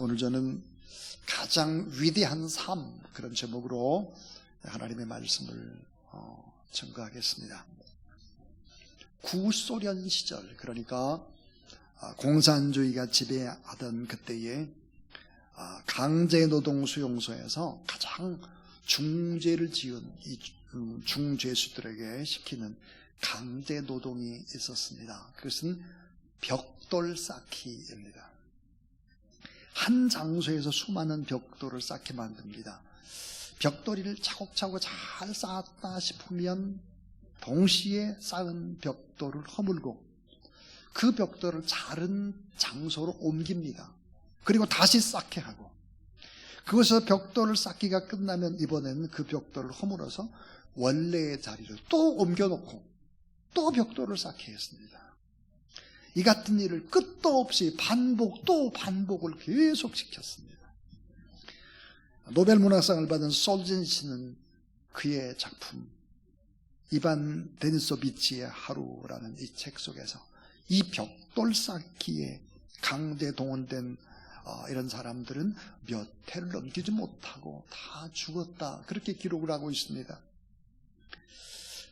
오늘 저는 가장 위대한 삶 그런 제목으로 하나님의 말씀을 어, 증거하겠습니다. 구소련 시절 그러니까 아, 공산주의가 지배하던 그때에 아, 강제노동 수용소에서 가장 중죄를 지은 이 음, 중죄수들에게 시키는 강제노동이 있었습니다. 그것은 벽돌 쌓기입니다. 한 장소에서 수많은 벽돌을 쌓게 만듭니다. 벽돌이를 차곡차곡 잘 쌓았다 싶으면 동시에 쌓은 벽돌을 허물고 그 벽돌을 다른 장소로 옮깁니다. 그리고 다시 쌓게 하고 그것에서 벽돌을 쌓기가 끝나면 이번에는 그 벽돌을 허물어서 원래의 자리를 또 옮겨놓고 또 벽돌을 쌓게 했습니다. 이 같은 일을 끝도 없이 반복 또 반복을 계속 시켰습니다. 노벨 문학상을 받은 솔젠시는 그의 작품 이반 데니소비치의 하루라는 이 책 속에서 이 벽돌 쌓기에 강제 동원된 어, 이런 사람들은 몇 해를 넘기지 못하고 다 죽었다 그렇게 기록을 하고 있습니다.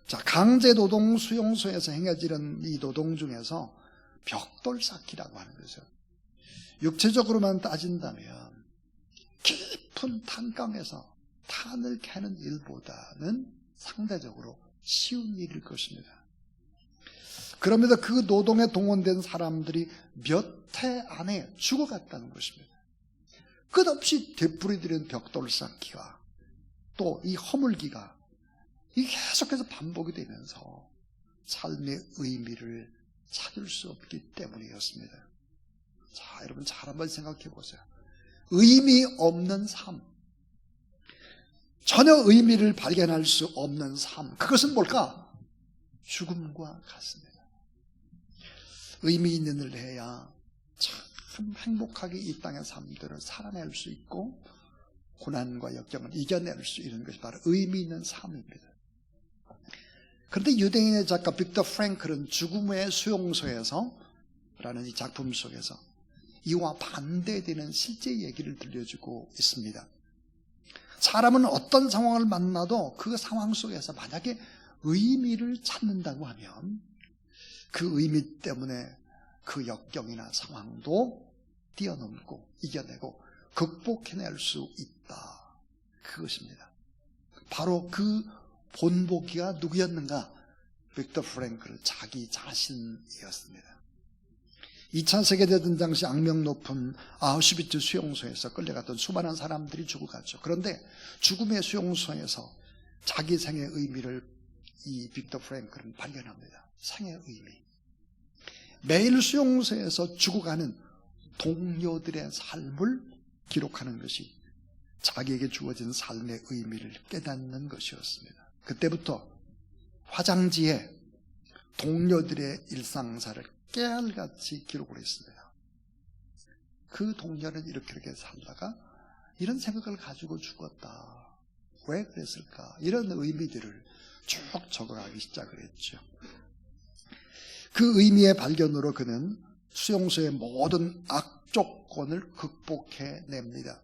자 강제 노동 수용소에서 행해지는 이 노동 중에서 벽돌 쌓기라고 하는 거죠. 육체적으로만 따진다면 깊은 탄강에서 탄을 캐는 일보다는 상대적으로 쉬운 일일 것입니다. 그럼에도 그 노동에 동원된 사람들이 몇 해 안에 죽어갔다는 것입니다. 끝없이 되풀이되는 벽돌 쌓기가 또이 허물기가 이 계속해서 반복이 되면서 삶의 의미를 찾을 수 없기 때문이었습니다. 자, 여러분 잘 한번 생각해 보세요. 의미 없는 삶. 전혀 의미를 발견할 수 없는 삶. 그것은 뭘까? 죽음과 같습니다. 의미 있는 일을 해야 참 행복하게 이 땅의 삶들을 살아낼 수 있고 고난과 역경을 이겨낼 수 있는 것이 바로 의미 있는 삶입니다. 그런데 유대인의 작가 빅터 프랭클은 죽음의 수용소에서 라는 이 작품 속에서 이와 반대되는 실제 얘기를 들려주고 있습니다. 사람은 어떤 상황을 만나도 그 상황 속에서 만약에 의미를 찾는다고 하면 그 의미 때문에 그 역경이나 상황도 뛰어넘고 이겨내고 극복해낼 수 있다. 그것입니다. 바로 그 본보기가 누구였는가? 빅터 프랭클 자기 자신이었습니다. 2차 세계대전 당시 악명 높은 아우슈비츠 수용소에서 끌려갔던 수많은 사람들이 죽어갔죠. 그런데 죽음의 수용소에서 자기 생의 의미를 이 빅터 프랭클은 발견합니다. 생의 의미. 매일 수용소에서 죽어가는 동료들의 삶을 기록하는 것이 자기에게 주어진 삶의 의미를 깨닫는 것이었습니다. 그때부터 화장지에 동료들의 일상사를 깨알같이 기록을 했습니다. 그 동료는 이렇게 이렇게 살다가 이런 생각을 가지고 죽었다. 왜 그랬을까? 이런 의미들을 쭉 적어가기 시작을 했죠. 그 의미의 발견으로 그는 수용소의 모든 악조건을 극복해 냅니다.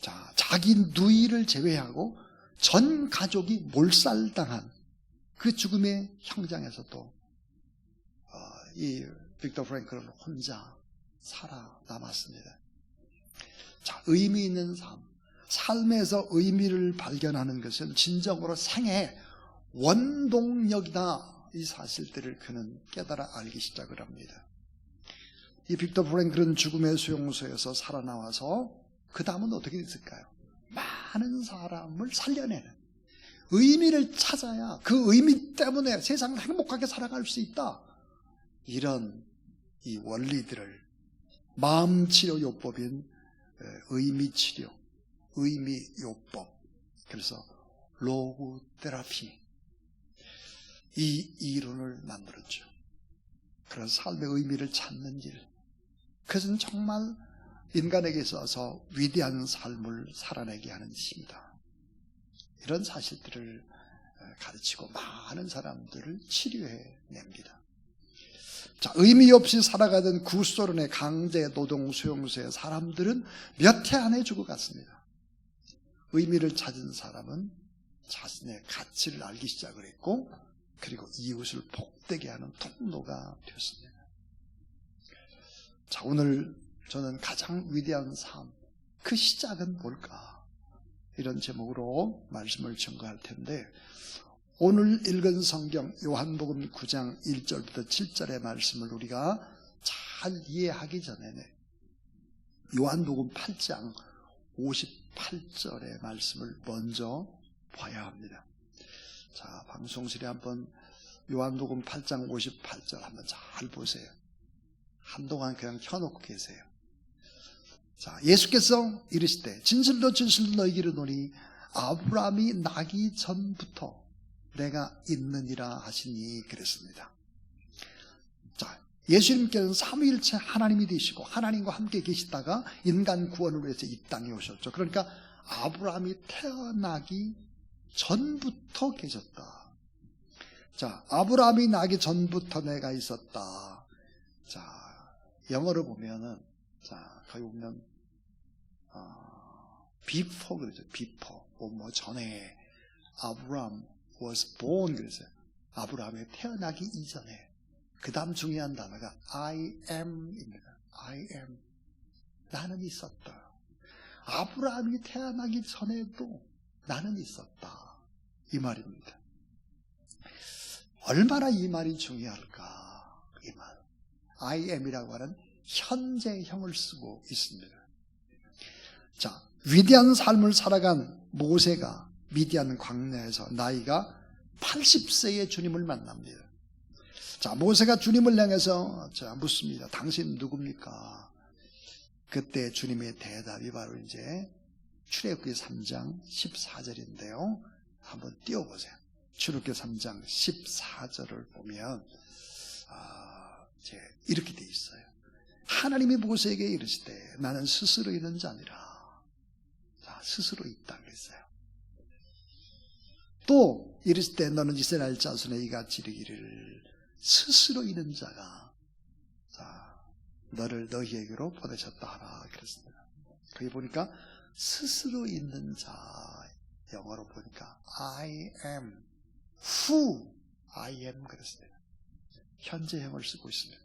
자, 자기 누이를 제외하고 전 가족이 몰살당한 그 죽음의 현장에서도 어, 이 빅터 프랭클은 혼자 살아남았습니다. 자, 의미 있는 삶. 삶에서 의미를 발견하는 것은 진정으로 생의 원동력이다. 이 사실들을 그는 깨달아 알기 시작을 합니다. 이 빅터 프랭클은 죽음의 수용소에서 살아나와서 그 다음은 어떻게 됐을까요? 많은 사람을 살려내는 의미를 찾아야 그 의미 때문에 세상을 행복하게 살아갈 수 있다. 이런 이 원리들을 마음치료 요법인 의미치료, 의미요법, 그래서 로그 테라피 이 이론을 만들었죠. 그런 삶의 의미를 찾는 일. 그것은 정말 인간에게 있어서 위대한 삶을 살아내게 하는 것입니다. 이런 사실들을 가르치고 많은 사람들을 치료해 냅니다. 자, 의미 없이 살아가던 구소련의 강제 노동 수용소의 사람들은 몇 해 안에 죽어갔습니다. 의미를 찾은 사람은 자신의 가치를 알기 시작을 했고, 그리고 이웃을 복되게 하는 통로가 되었습니다. 자, 오늘 저는 가장 위대한 삶, 그 시작은 뭘까? 이런 제목으로 말씀을 전거할 텐데, 오늘 읽은 성경 요한복음 9장 1절부터 7절의 말씀을 우리가 잘 이해하기 전에는 요한복음 8장 58절의 말씀을 먼저 봐야 합니다. 자, 방송실에 한번 요한복음 8장 58절 한번 잘 보세요. 한동안 그냥 켜놓고 계세요. 자, 예수께서 이르시되 진실로 진실로 너희에게 이르노니 아브라함이 나기 전부터 내가 있느니라 하시니 그랬습니다. 자, 예수님께서는 삼위일체 하나님이 되시고 하나님과 함께 계시다가 인간 구원을 위해서 이 땅에 오셨죠. 그러니까 아브라함이 태어나기 전부터 계셨다. 자, 아브라함이 나기 전부터 내가 있었다. 자, 영어로 보면은 자, 거기 보면 어, before 그러죠. before 뭐, 뭐 전에 아브라함 was born 그랬어요. 아브라함이 태어나기 이전에 그 다음 중요한 단어가 I am입니다. I am 나는 있었다. 아브라함이 태어나기 전에도 나는 있었다. 이 말입니다. 얼마나 이 말이 중요할까? 이 말. I am이라고 하는 현재형을 쓰고 있습니다. 자, 위대한 삶을 살아간 모세가 미디안 광야에서 나이가 80세의 주님을 만납니다. 자, 모세가 주님을 향해서 자, 묻습니다. 당신 누굽니까? 그때 주님의 대답이 바로 이제 출애굽기 3장 14절인데요. 한번 띄워보세요. 출애굽기 3장 14절을 보면 아, 이제 이렇게 돼 있어요. 하나님이 모세에게 이르시되 나는 스스로 있는 자니라. 자, 스스로 있다 그랬어요. 또 이르실 때 너는 이스라엘 자손에 이같이 이르기를 스스로 있는 자가 자 너를 너희에게로 보내셨다 하라 그랬습니다. 거기 보니까 스스로 있는 자 영어로 보니까 I am who I am 그랬습니다. 현재형을 쓰고 있습니다.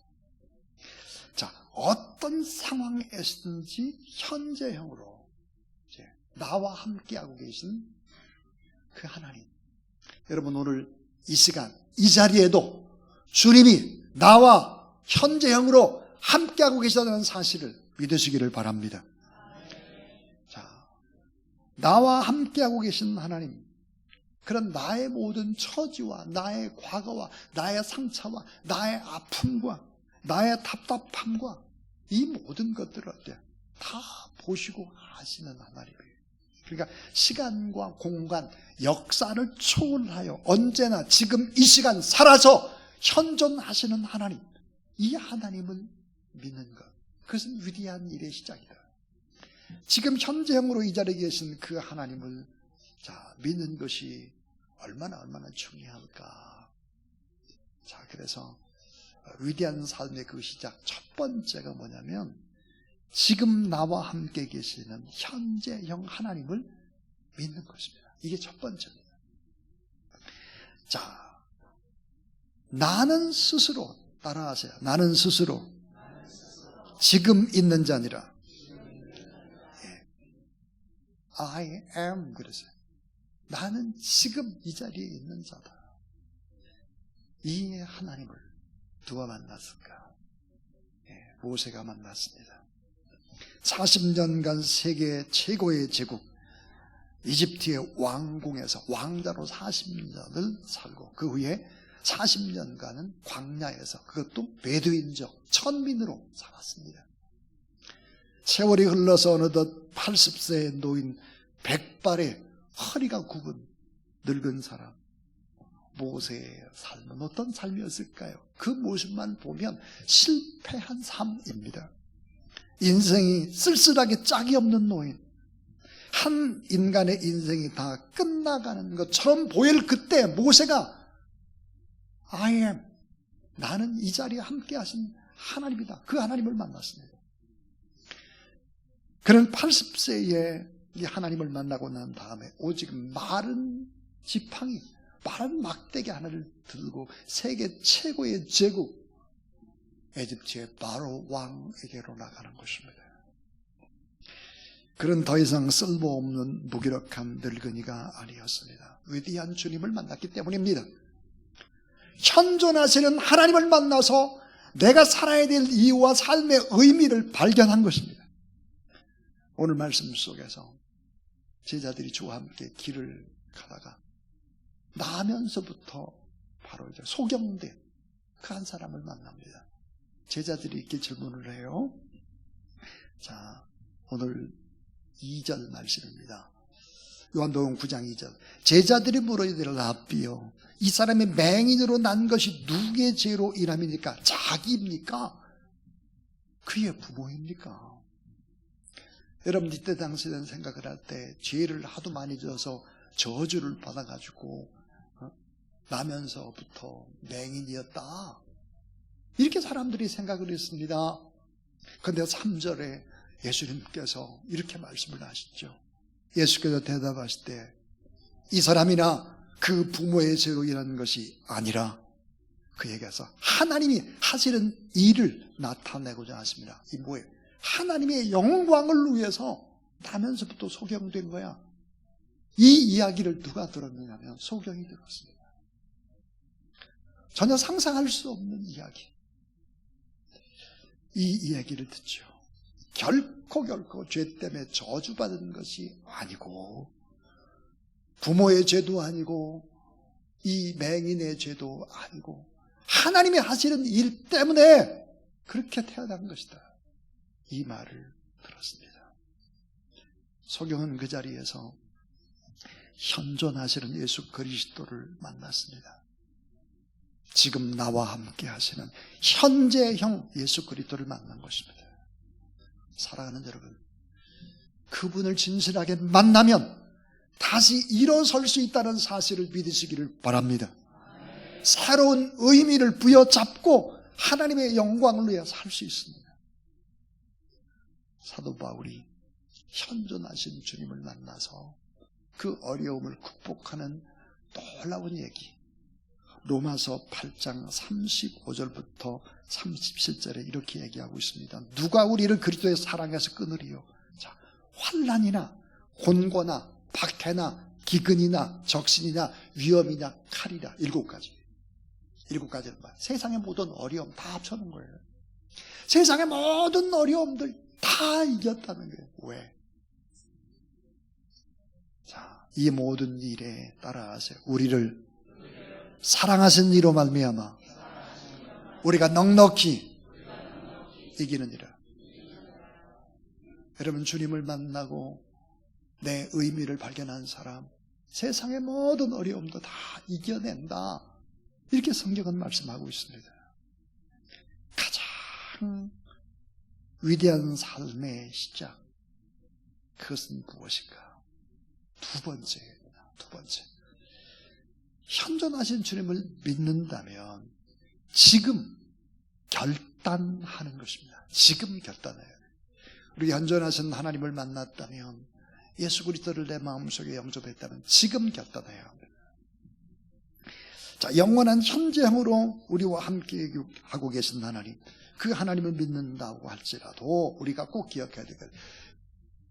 자 어떤 상황에서든지 현재형으로 나와 함께하고 계신 그 하나님. 여러분 오늘 이 시간 이 자리에도 주님이 나와 현재형으로 함께하고 계시다는 사실을 믿으시기를 바랍니다. 자, 나와 함께하고 계신 하나님. 그런 나의 모든 처지와 나의 과거와 나의 상처와 나의 아픔과 나의 답답함과 이 모든 것들을 어때? 다 보시고 하시는 하나님이에요. 그러니까 시간과 공간, 역사를 초월하여 언제나 지금 이 시간 살아서 현존하시는 하나님. 이 하나님을 믿는 것. 그것은 위대한 일의 시작이다. 지금 현재형으로 이 자리에 계신 그 하나님을 자, 믿는 것이 얼마나 얼마나 중요할까. 자, 그래서 위대한 삶의 그 시작 첫 번째가 뭐냐면 지금 나와 함께 계시는 현재형 하나님을 믿는 것입니다. 이게 첫 번째입니다. 자, 나는 스스로 따라하세요. 나는 스스로 지금 있는 자니라. 예. I am 그랬어요. 나는 지금 이 자리에 있는 자다. 이 하나님을 누가 만났을까? 예, 모세가 만났습니다. 40년간 세계 최고의 제국 이집트의 왕궁에서 왕자로 40년을 살고 그 후에 40년간은 광야에서 그것도 베두인족 천민으로 살았습니다. 세월이 흘러서 어느덧 80세의 노인 백발의 허리가 굽은 늙은 사람 모세의 삶은 어떤 삶이었을까요? 그 모습만 보면 실패한 삶입니다. 인생이 쓸쓸하게 짝이 없는 노인. 한 인간의 인생이 다 끝나가는 것처럼 보일 그때 모세가 I am 나는 이 자리에 함께 하신 하나님이다. 그 하나님을 만났습니다. 그는 80세에 이 하나님을 만나고 난 다음에 오직 마른 지팡이, 마른 막대기 하나를 들고 세계 최고의 제국 에집트의 바로 왕에게로 나가는 것입니다. 그는 더 이상 쓸모없는 무기력한 늙은이가 아니었습니다. 위대한 주님을 만났기 때문입니다. 현존하시는 하나님을 만나서 내가 살아야 될 이유와 삶의 의미를 발견한 것입니다. 오늘 말씀 속에서 제자들이 주와 함께 길을 가다가 나면서부터 바로 이제 소경된 그 한 사람을 만납니다. 제자들이 이렇게 질문을 해요. 자, 오늘 2절 말씀입니다. 요한복음 9장 2절. 제자들이 물어이되 라비요. 이 사람이 맹인으로 난 것이 누구의 죄로 인함입니까? 자기입니까? 그의 부모입니까? 여러분 이때 당시에는 생각을 할 때 죄를 하도 많이 져서 저주를 받아가지고 어? 나면서부터 맹인이었다. 이렇게 사람들이 생각을 했습니다. 그런데 3절에 예수님께서 이렇게 말씀을 하시죠. 예수께서 대답하실 때 이 사람이나 그 부모의 죄로 인한 것이 아니라 그에게서 하나님이 하시는 일을 나타내고자 하십니다. 이 뭐예요? 하나님의 영광을 위해서 나면서부터 소경된 거야. 이 이야기를 누가 들었느냐면 소경이 들었습니다. 전혀 상상할 수 없는 이야기. 이 이야기를 듣죠. 결코 결코 죄 때문에 저주받은 것이 아니고 부모의 죄도 아니고 이 맹인의 죄도 아니고 하나님이 하시는 일 때문에 그렇게 태어난 것이다. 이 말을 들었습니다. 소경은 그 자리에서 현존하시는 예수 그리스도를 만났습니다. 지금 나와 함께 하시는 현재형 예수 그리스도를 만난 것입니다. 사랑하는 여러분, 그분을 진실하게 만나면 다시 일어설 수 있다는 사실을 믿으시기를 바랍니다. 새로운 의미를 부여잡고 하나님의 영광을 위해 살 수 있습니다. 사도 바울이 현존하신 주님을 만나서 그 어려움을 극복하는 놀라운 얘기. 로마서 8장 35절부터 37절에 이렇게 얘기하고 있습니다. 누가 우리를 그리스도의 사랑에서 끊으리요? 자, 환란이나 곤고나 박해나 기근이나 적신이나 위험이나 칼이라 일곱 가지. 일곱 가지는 뭐야? 세상의 모든 어려움 다 합쳐놓은 거예요. 세상의 모든 어려움들 다 이겼다는 거예요. 왜? 자, 이 모든 일에 따라하세요. 우리를 사랑하신 이로 말미암아 우리가 넉넉히 이기는 이라. 여러분 주님을 만나고 내 의미를 발견한 사람, 세상의 모든 어려움도 다 이겨낸다. 이렇게 성경은 말씀하고 있습니다. 가장 위대한 삶의 시작. 그것은 무엇인가? 두 번째입니다. 두 번째. 현존하신 주님을 믿는다면 지금 결단하는 것입니다. 지금 결단해야 돼요. 우리 현존하신 하나님을 만났다면 예수 그리스도를 내 마음속에 영접했다면 지금 합니다. 자, 영원한 현재형으로 우리와 함께 하고 계신 하나님, 그 하나님을 믿는다고 할지라도 우리가 꼭 기억해야 되겠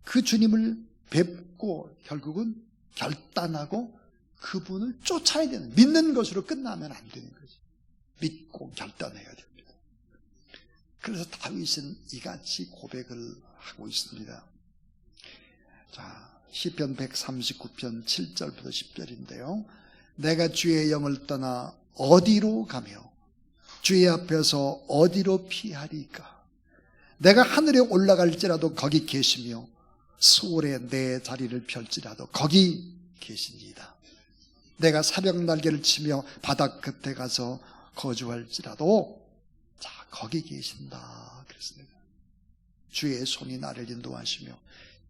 그 주님을 뵙고 결국은 결단하고 그분을 쫓아야 되는, 믿는 것으로 끝나면 안 되는 거지. 믿고 결단해야 됩니다. 그래서 다윗은 이같이 고백을 하고 있습니다. 자, 시편 139편 7절부터 10절인데요. 내가 주의 영을 떠나 어디로 가며 주의 앞에서 어디로 피하리까? 내가 하늘에 올라갈지라도 거기 계시며 수월에 내 자리를 펼지라도 거기 계시니이다. 내가 사벽 날개를 치며 바닥 끝에 가서 거주할지라도 자 거기 계신다 그랬습니다. 주의 손이 나를 인도하시며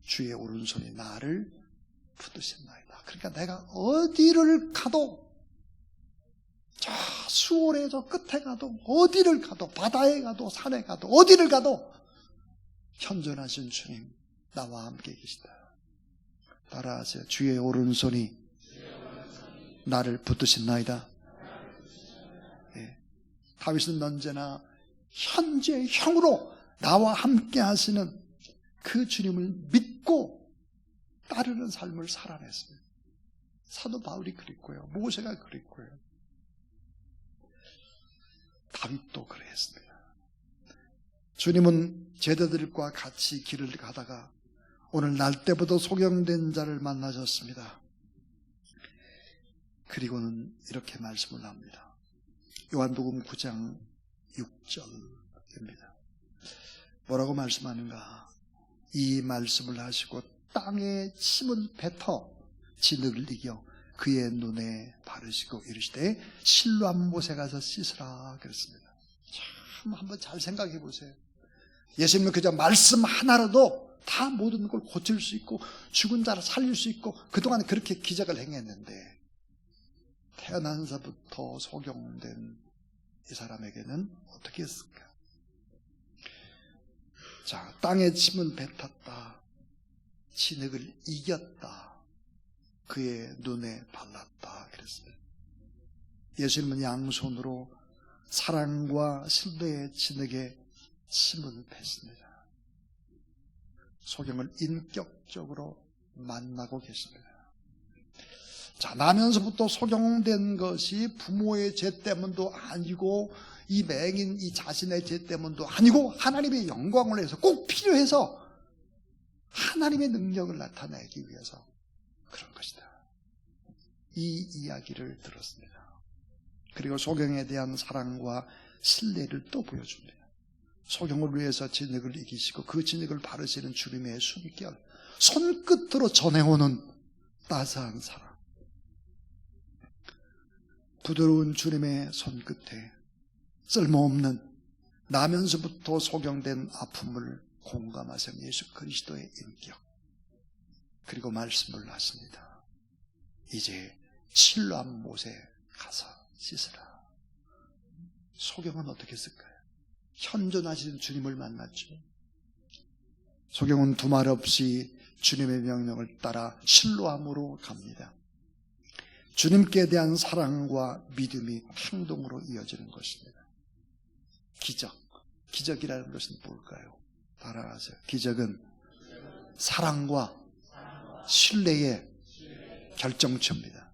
주의 오른손이 나를 붙드신나이다. 그러니까 내가 어디를 가도 저 수월의 저 끝에 가도 어디를 가도 바다에 가도 산에 가도 어디를 가도 현존하신 주님 나와 함께 계시다. 따라하세요. 주의 오른손이 나를 붙드신나이다. 예. 다윗은 언제나 현재 형으로 나와 함께 하시는 그 주님을 믿고 따르는 삶을 살아냈습니다. 사도 바울이 그랬고요. 모세가 그랬고요. 다윗도 그랬습니다. 주님은 제자들과 같이 길을 가다가 오늘 날 때부터 소경된 자를 만나셨습니다. 그리고는 이렇게 말씀을 합니다. 요한복음 9장 6절입니다. 뭐라고 말씀하는가? 이 말씀을 하시고 땅에 침은 뱉어 진흙을 이겨 그의 눈에 바르시고 이르시되 실로암 못에 가서 씻으라 그랬습니다. 참 한번 잘 생각해 보세요. 예수님은 그저 말씀 하나라도 다 모든 걸 고칠 수 있고 죽은 자를 살릴 수 있고 그동안 그렇게 기적을 행했는데 태어난서부터 소경된 이 사람에게는 어떻게 했을까? 자, 땅에 침은 뱉었다. 진흙을 이겼다. 그의 눈에 발랐다. 그랬어요. 예수님은 양손으로 사랑과 신뢰의 진흙에 침을 뱉습니다. 소경을 인격적으로 만나고 계십니다. 자, 나면서부터 소경된 것이 부모의 죄 때문도 아니고 이 맹인 이 자신의 죄 때문도 아니고 하나님의 영광을 위해서 꼭 필요해서 하나님의 능력을 나타내기 위해서 그런 것이다. 이 이야기를 들었습니다. 그리고 소경에 대한 사랑과 신뢰를 또 보여줍니다. 소경을 위해서 진흙을 이기시고 그 진흙을 바르시는 주님의 숨결, 손끝으로 전해오는 따스한 사랑. 부드러운 주님의 손끝에 쓸모없는 나면서부터 소경된 아픔을 공감하신 예수 그리스도의 인격. 그리고 말씀을 하십니다. 이제 실로암 못에 가서 씻으라. 소경은 어떻게 했을까요? 현존하시는 주님을 만났죠. 소경은 두말 없이 주님의 명령을 따라 실로암으로 갑니다. 주님께 대한 사랑과 믿음이 행동으로 이어지는 것입니다. 기적. 기적이라는 것은 뭘까요? 따라하세요. 기적은 사랑과 신뢰의 결정체입니다.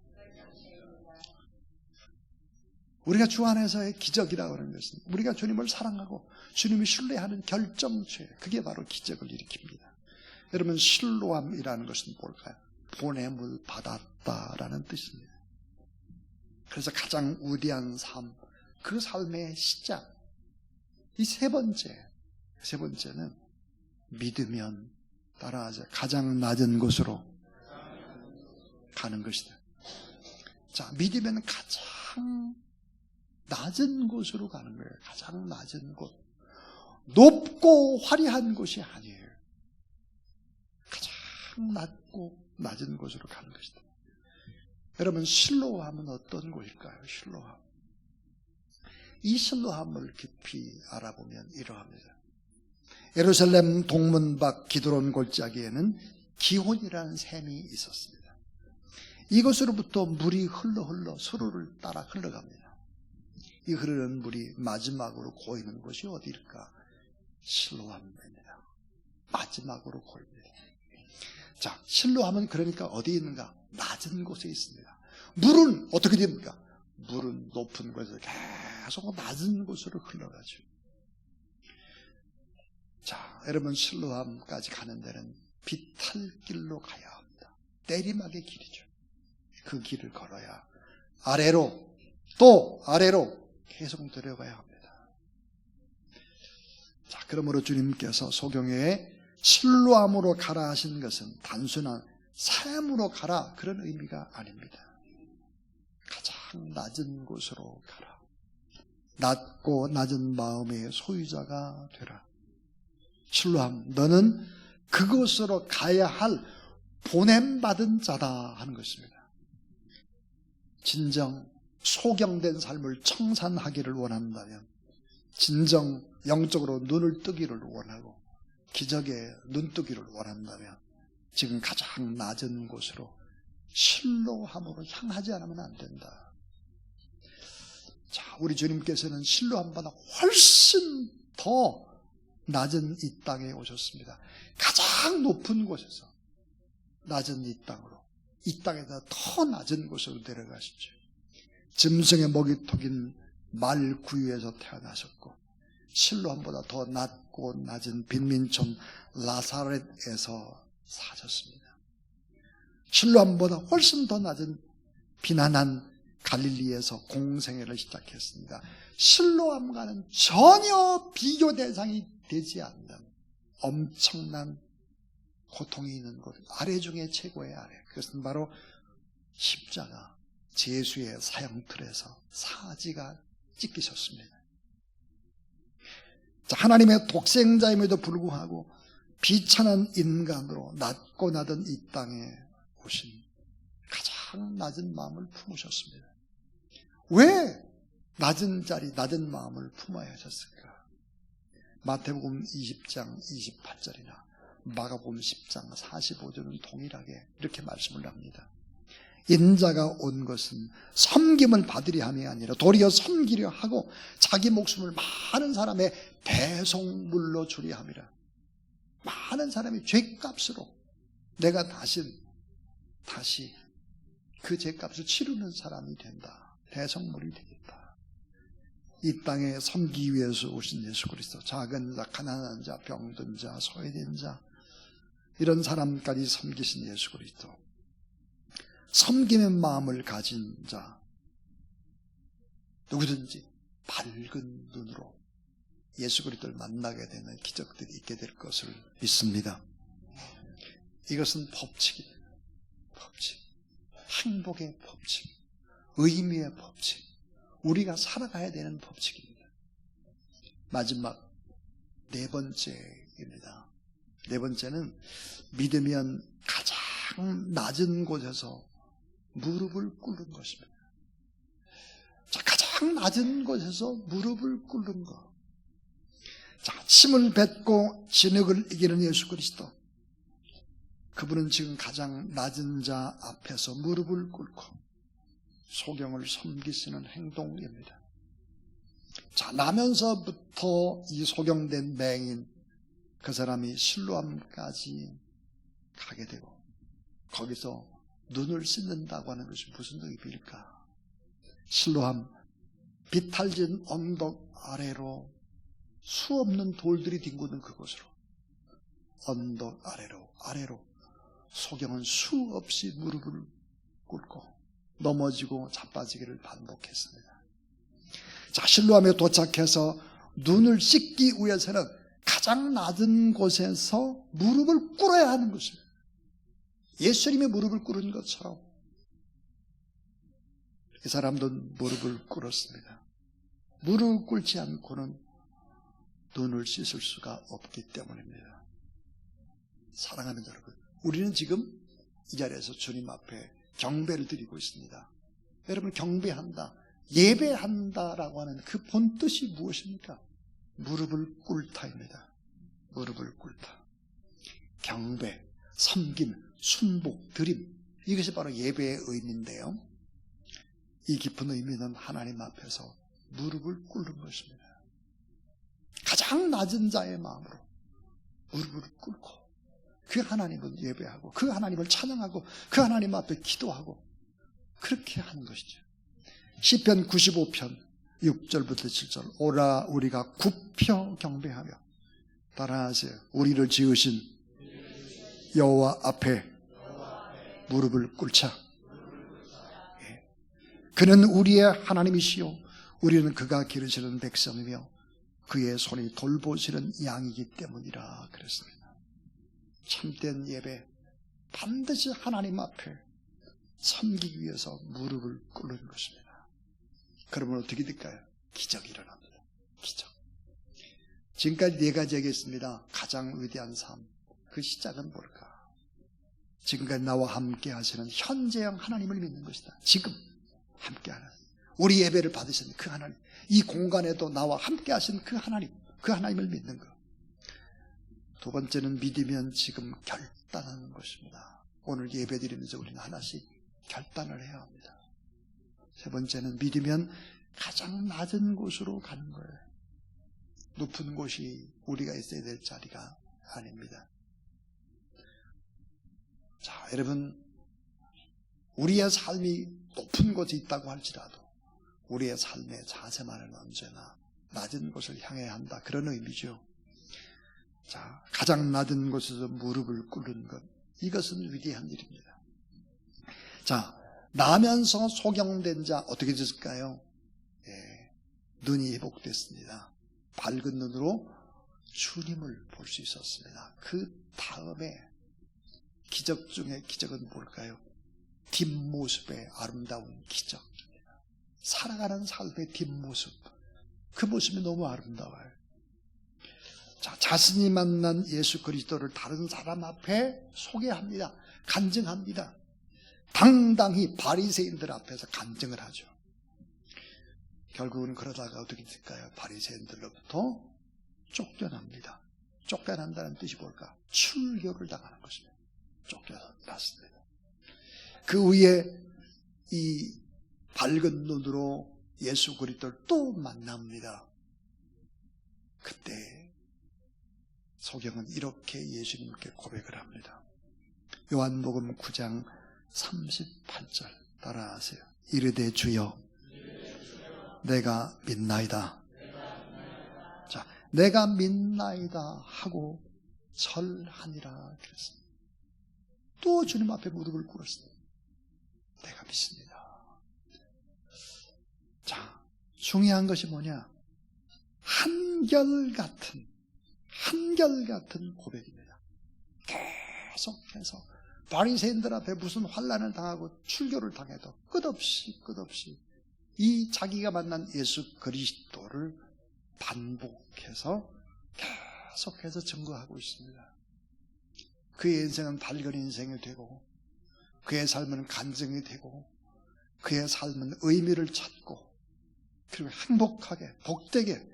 우리가 주 안에서의 기적이라고 하는 것은 우리가 주님을 사랑하고 주님을 신뢰하는 결정체. 그게 바로 기적을 일으킵니다. 여러분, 신로함이라는 것은 뭘까요? 보냄을 받았다라는 뜻입니다. 그래서 가장 우대한 삶, 그 삶의 시작. 이 세 번째, 세 번째는 믿으면 따라하자. 가장 낮은 곳으로 가는 것이다. 자, 믿으면 가장 낮은 곳으로 가는 거예요. 가장 낮은 곳. 높고 화려한 곳이 아니에요. 가장 낮고 낮은 곳으로 가는 것이다. 여러분, 실로함은 어떤 곳일까요? 실로함. 이 실로함을 깊이 알아보면 이러합니다. 예루살렘 동문 밖 기드론 골짜기에는 기혼이라는 샘이 있었습니다. 이곳으로부터 물이 흘러 흘러 서로를 따라 흘러갑니다. 이 흐르는 물이 마지막으로 고이는 곳이 어디일까? 실로함입니다. 마지막으로 고입니다. 자, 실로함은 그러니까 어디 있는가? 낮은 곳에 있습니다. 물은 어떻게 됩니까? 물은 높은 곳에서 계속 낮은 곳으로 흘러가죠. 자, 여러분 실로함까지 가는 데는 비탈길로 가야 합니다. 내리막의 길이죠. 그 길을 걸어야 아래로 또 아래로 계속 들어가야 합니다. 자, 그러므로 주님께서 소경에 실로함으로 가라 하신 것은 단순한 삶으로 가라 그런 의미가 아닙니다. 가장 낮은 곳으로 가라. 낮고 낮은 마음의 소유자가 되라. 실로함, 너는 그곳으로 가야 할 보냄받은 자다 하는 것입니다. 진정 소경된 삶을 청산하기를 원한다면 진정 영적으로 눈을 뜨기를 원하고 기적의 눈뜨기를 원한다면 지금 가장 낮은 곳으로 실로함으로 향하지 않으면 안 된다. 자, 우리 주님께서는 실로함보다 훨씬 더 낮은 이 땅에 오셨습니다. 가장 높은 곳에서 낮은 이 땅으로 이 땅에다 더 낮은 곳으로 내려가시죠. 짐승의 먹이 톡인 말 구유에서 태어나셨고 실로함보다 더 낮고 낮은 빈민촌 라사렛에서 사셨습니다. 실로함보다 훨씬 더 낮은 비난한 갈릴리에서 공생애를 시작했습니다. 실로함과는 전혀 비교 대상이 되지 않는 엄청난 고통이 있는 곳, 아래 중에 최고의 아래. 그것은 바로 십자가, 제수의 사형틀에서 사지가 찢기셨습니다. 자, 하나님의 독생자임에도 불구하고 비천한 인간으로 낮고 낮은 이 땅에 오신 가장 낮은 마음을 품으셨습니다. 왜 낮은 자리, 낮은 마음을 품어야 하셨을까? 마태복음 20장 28절이나 마가복음 10장 45절은 동일하게 이렇게 말씀을 합니다. 인자가 온 것은 섬김을 받으려 함이 아니라 도리어 섬기려 하고 자기 목숨을 많은 사람의 배송물로 주려 함이라. 많은 사람이 죄값으로 내가 다시 다시 그 죄값을 치르는 사람이 된다. 대성물이 되겠다. 이 땅에 섬기 위해서 오신 예수 그리스도 작은 자, 가난한 자, 병든 자, 소외된 자 이런 사람까지 섬기신 예수 그리스도 섬김의 마음을 가진 자 누구든지 밝은 눈으로 예수 그리스도를 만나게 되는 기적들이 있게 될 것을 믿습니다. 이것은 법칙입니다. 법칙. 행복의 법칙. 의미의 법칙. 우리가 살아가야 되는 법칙입니다. 마지막 네 번째입니다. 네 번째는 믿으면 가장 낮은 곳에서 무릎을 꿇는 것입니다. 자, 가장 낮은 곳에서 무릎을 꿇는 것. 자, 침을 뱉고 진흙을 이기는 예수 그리스도. 그분은 지금 가장 낮은 자 앞에서 무릎을 꿇고 소경을 섬기시는 행동입니다. 자, 나면서부터 이 소경된 맹인 그 사람이 실로암까지 가게 되고 거기서 눈을 씻는다고 하는 것이 무슨 의미일까? 실로암 비탈진 언덕 아래로 수 없는 돌들이 뒹구는 그곳으로 언덕 아래로 아래로 소경은 수 없이 무릎을 꿇고 넘어지고 자빠지기를 반복했습니다. 자, 실로암에 도착해서 눈을 씻기 위해서는 가장 낮은 곳에서 무릎을 꿇어야 하는 것입니다. 예수님의 무릎을 꿇은 것처럼 이 사람도 무릎을 꿇었습니다. 무릎을 꿇지 않고는 눈을 씻을 수가 없기 때문입니다. 사랑하는 여러분, 우리는 지금 이 자리에서 주님 앞에 경배를 드리고 있습니다. 여러분, 경배한다, 예배한다라고 하는 그 본뜻이 무엇입니까? 무릎을 꿇다입니다. 무릎을 꿇다. 경배, 섬김, 순복, 드림. 이것이 바로 예배의 의미인데요. 이 깊은 의미는 하나님 앞에서 무릎을 꿇는 것입니다. 가장 낮은 자의 마음으로 무릎을 꿇고 그 하나님을 예배하고 그 하나님을 찬양하고 그 하나님 앞에 기도하고 그렇게 하는 것이죠. 시편 95편 6절부터 7절 오라 우리가 굽혀 경배하며 따라하세요. 우리를 지으신 여호와 앞에 무릎을 꿇자. 예. 그는 우리의 하나님이시요 우리는 그가 기르시는 백성이며 그의 손이 돌보시는 양이기 때문이라 그랬습니다. 참된 예배 반드시 하나님 앞에 섬기기 위해서 무릎을 꿇는 것입니다. 그러면 어떻게 될까요? 기적이 일어납니다. 기적. 지금까지 네 가지 얘기했습니다. 가장 위대한 삶. 그 시작은 뭘까? 지금까지 나와 함께 하시는 현재형 하나님을 믿는 것이다. 지금 함께 하는. 우리 예배를 받으신 그 하나님, 이 공간에도 나와 함께 하신 그 하나님, 그 하나님을 믿는 것. 두 번째는 믿으면 지금 결단하는 것입니다. 오늘 예배 드리면서 우리는 하나씩 결단을 해야 합니다. 세 번째는 믿으면 가장 낮은 곳으로 가는 거예요. 높은 곳이 우리가 있어야 될 자리가 아닙니다. 자, 여러분, 우리의 삶이 높은 곳에 있다고 할지라도 우리의 삶의 자세만은 언제나 낮은 곳을 향해야 한다. 그런 의미죠. 자, 가장 낮은 곳에서 무릎을 꿇는 것. 이것은 위대한 일입니다. 자, 나면서 소경된 자 어떻게 됐을까요? 예, 눈이 회복됐습니다. 밝은 눈으로 주님을 볼 수 있었습니다. 그 다음에 기적 중에 기적은 뭘까요? 뒷모습의 아름다운 기적. 살아가는 삶의 뒷모습. 그 모습이 너무 아름다워요. 자, 자신이 만난 예수 그리스도를 다른 사람 앞에 소개합니다. 간증합니다. 당당히 바리새인들 앞에서 간증을 하죠. 결국은 그러다가 어떻게 될까요? 바리새인들로부터 쫓겨납니다. 쫓겨난다는 뜻이 뭘까? 출교를 당하는 것입니다. 쫓겨났습니다. 그 위에 이 밝은 눈으로 예수 그리스도를 또 만납니다. 그때 소경은 이렇게 예수님께 고백을 합니다. 요한복음 9장 38절 따라하세요. 이르되 주여 내가 믿나이다. 자, 내가 믿나이다 하고 절하니라 그랬습니다. 또 주님 앞에 무릎을 꿇었습니다. 내가 믿습니다. 자, 중요한 것이 뭐냐? 한결같은, 한결같은 고백입니다. 계속해서 바리새인들 앞에 무슨 환란을 당하고 출교를 당해도 끝없이 끝없이 이 자기가 만난 예수 그리스도를 반복해서 계속해서 증거하고 있습니다. 그의 인생은 밝은 인생이 되고 그의 삶은 간증이 되고 그의 삶은 의미를 찾고 그리고 행복하게 복되게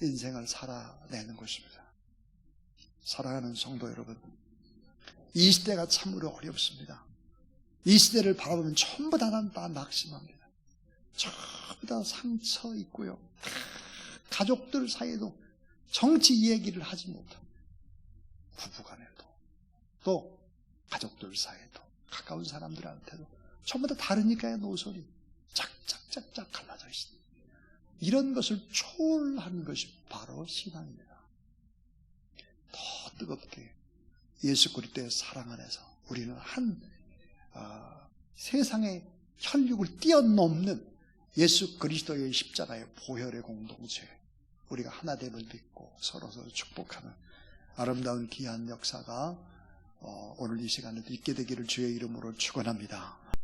인생을 살아내는 것입니다. 사랑하는 성도 여러분, 이 시대가 참으로 어렵습니다. 이 시대를 바라보면 전부 다, 다 낙심합니다. 전부 다 상처 있고요. 가족들 사이에도 정치 얘기를 하지 못합니다. 부부간에 도또 가족들 사이에도 가까운 사람들한테도 전부 다 다르니까요 노선이 짝짝짝짝 갈라져 있습니다. 이런 것을 초월하는 것이 바로 신앙입니다. 더 뜨겁게 예수 그리스도의 사랑 안에서 우리는 한 어, 세상의 혈육을 뛰어넘는 예수 그리스도의 십자가의 보혈의 공동체 우리가 하나됨을 믿고 서로 서로 축복하는 아름다운 귀한 역사가 어, 오늘 이 시간에도 있게 되기를 주의 이름으로 축원합니다.